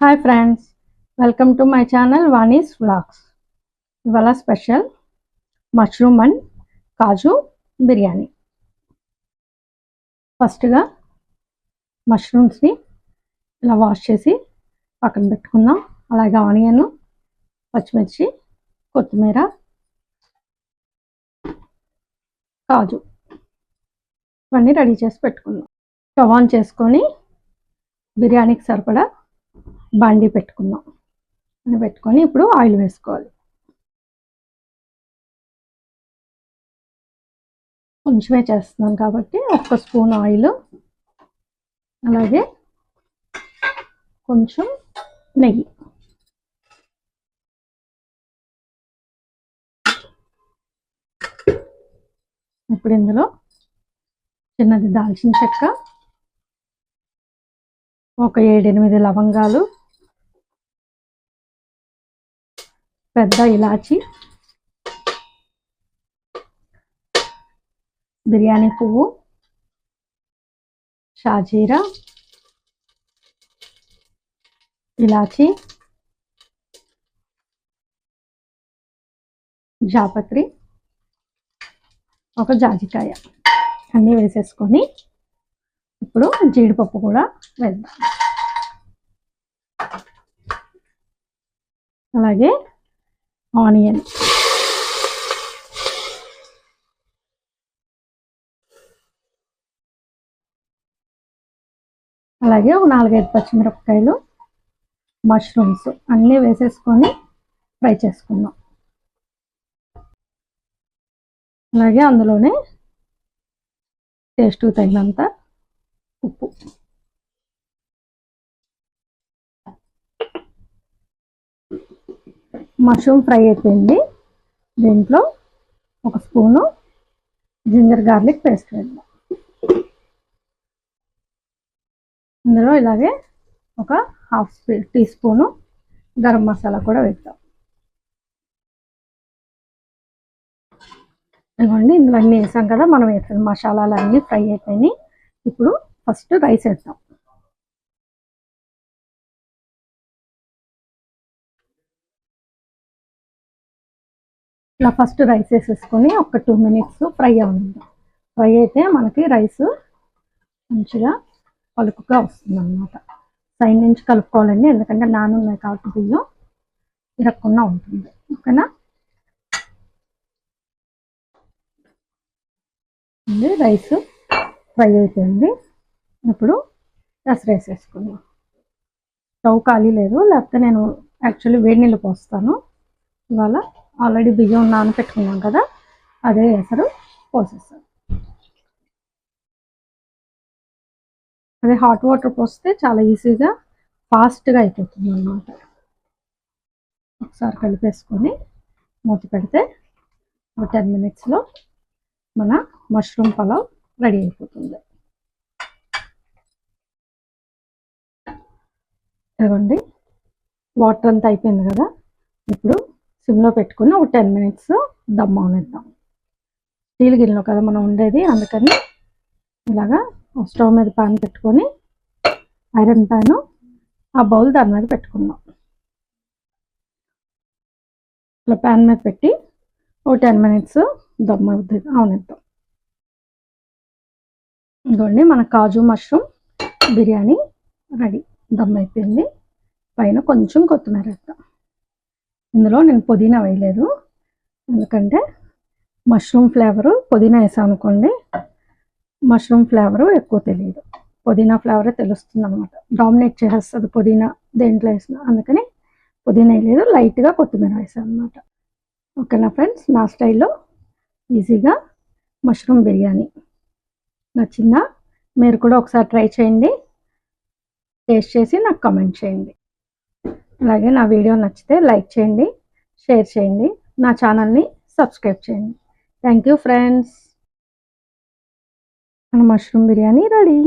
Hi friends welcome to my channel Vani's vlogs ఇవాళ special mushroom and kaju biryani. ఫస్ట్గా మష్రూమ్స్ని ఇలా wash చేసి పక్కన పెట్టుకుందాం. అలాగే ఆనియన్ పచ్చిమిర్చి కొత్తిమీర కాజు ఇవన్నీ రెడీ చేసి పెట్టుకుందాం. స్టవ్ ఆన్ చేసుకొని బిర్యానీకి సరిపడా బాండీ పెట్టుకుందాం అని పెట్టుకొని ఇప్పుడు ఆయిల్ వేసుకోవాలి. కొంచెమే చేస్తున్నాం కాబట్టి ఒక్క స్పూన్ ఆయిల్ అలాగే కొంచెం నెయ్యి. ఇప్పుడు ఇందులో చిన్నది దాల్చిన చెక్క ఒక ఏడెనిమిది లవంగాలు పెద్ద ఇలాచి బిర్యానీ పువ్వు షాజీరా ఇలాచి జాపత్రి ఒక జాజికాయ అన్నీ వేసేసుకొని ఇప్పుడు జీడిపప్పు కూడా వేద్దాం. అలాగే ఆనియన్. అలాగే ఒక నాలుగైదు పచ్చిమిరపకాయలు మష్రూమ్స్ అన్నీ వేసేసుకొని ఫ్రై చేసుకుందాం. అలాగే అందులోనే టేస్ట్ తగినంత ఉప్పు. మష్రూమ్ ఫ్రై అయిపోయింది. దీంట్లో ఒక స్పూను జింజర్ గార్లిక్ పేస్ట్ వేద్దాం. ఇందులో ఇలాగే ఒక half spoon teaspoon garam masala కూడా వేద్దాం. ఇదిగోండి ఇందులో అన్నీ వేసాం కదా మనం వేసిన మసాలాలు అన్నీ ఫ్రై అయిపోయినాయి. ఇప్పుడు ఫస్ట్ రైస్ వేద్దాం. ఇలా ఫస్ట్ రైస్ వేసేసుకొని ఒక టూ మినిట్స్ ఫ్రై అవ్వనిద్దాం ఫ్రై అయితే మనకి రైస్ మంచిగా పలుకుగా వస్తుంది అన్నమాట సైడ్ నుంచి కలుపుకోవాలండి ఎందుకంటే నానున్నాయి కాబట్టి బియ్యం ఇరక్కుండా ఉంటుంది. ఓకేనా? రైస్ ఫ్రై అయిపోయింది. ఇప్పుడు రస వేసేసుకుందాం స్టవ్ ఖాళీ లేదు లేకపోతే నేను యాక్చువల్లీ వేడి నీళ్ళు పోస్తాను. ఇవాళ ఆల్రెడీ బియ్యం నానపెట్టుకున్నాం కదా అదే ఎసరు పోసేస్తారు. అదే హాట్ వాటర్ పోస్తే చాలా ఈజీగా ఫాస్ట్గా అయిపోతుంది అన్నమాట. ఒకసారి కలిపేసుకొని మూత పెడితే ఒక టెన్ మినిట్స్లో మన మష్రూమ్ పలావ్ రెడీ అయిపోతుంది. ఇదిగోండి వాటర్ అంతా అయిపోయింది కదా ఇప్పుడు సిమ్లో పెట్టుకుని ఒక టెన్ మినిట్స్ దమ్ అవనిద్దాం స్టీల్ గిన్నెలో కదా మనం ఉండేది అందుకని ఇలాగా స్టవ్ మీద పాన్ పెట్టుకొని ఐరన్ ప్యాన్ ఆ బౌల్ దాని మీద పెట్టుకుందాం. ఇలా ప్యాన్ మీద పెట్టి ఒక టెన్ మినిట్స్ దమ్ అవుతుంది అవనిద్దాం ఇదిగోండి మన కాజు మష్రూమ్ బిర్యానీ రెడీ. దమ్ అయిపోయింది. పైన కొంచెం కొత్తిమీర వేద్దాం. ఇందులో నేను పుదీనా వేయలేదు. ఎందుకంటే మష్రూమ్ ఫ్లేవరు పుదీనా వేసాం అనుకోండి మష్రూమ్ ఫ్లేవరు ఎక్కువ తెలియదు పుదీనా ఫ్లేవరే తెలుస్తుంది అనమాట డామినేట్ చేసేస్తుంది పుదీనా దేంట్లో వేసిన. అందుకని పుదీనా వేయలేదు లైట్గా కొత్తిమీర వేసాను అనమాట ఓకేనా ఫ్రెండ్స్ నా స్టైల్లో ఈజీగా మష్రూమ్ బిర్యానీ. నచ్చిందా? మీరు కూడా ఒకసారి ట్రై చేయండి. టేస్ట్ చేసి నాకు కామెంట్ చేయండి. అలాగే నా వీడియో నచ్చితే లైక్ చేయండి షేర్ చేయండి నా ఛానల్ని సబ్స్క్రైబ్ చేయండి. Thank you friends mushroom biryani ready.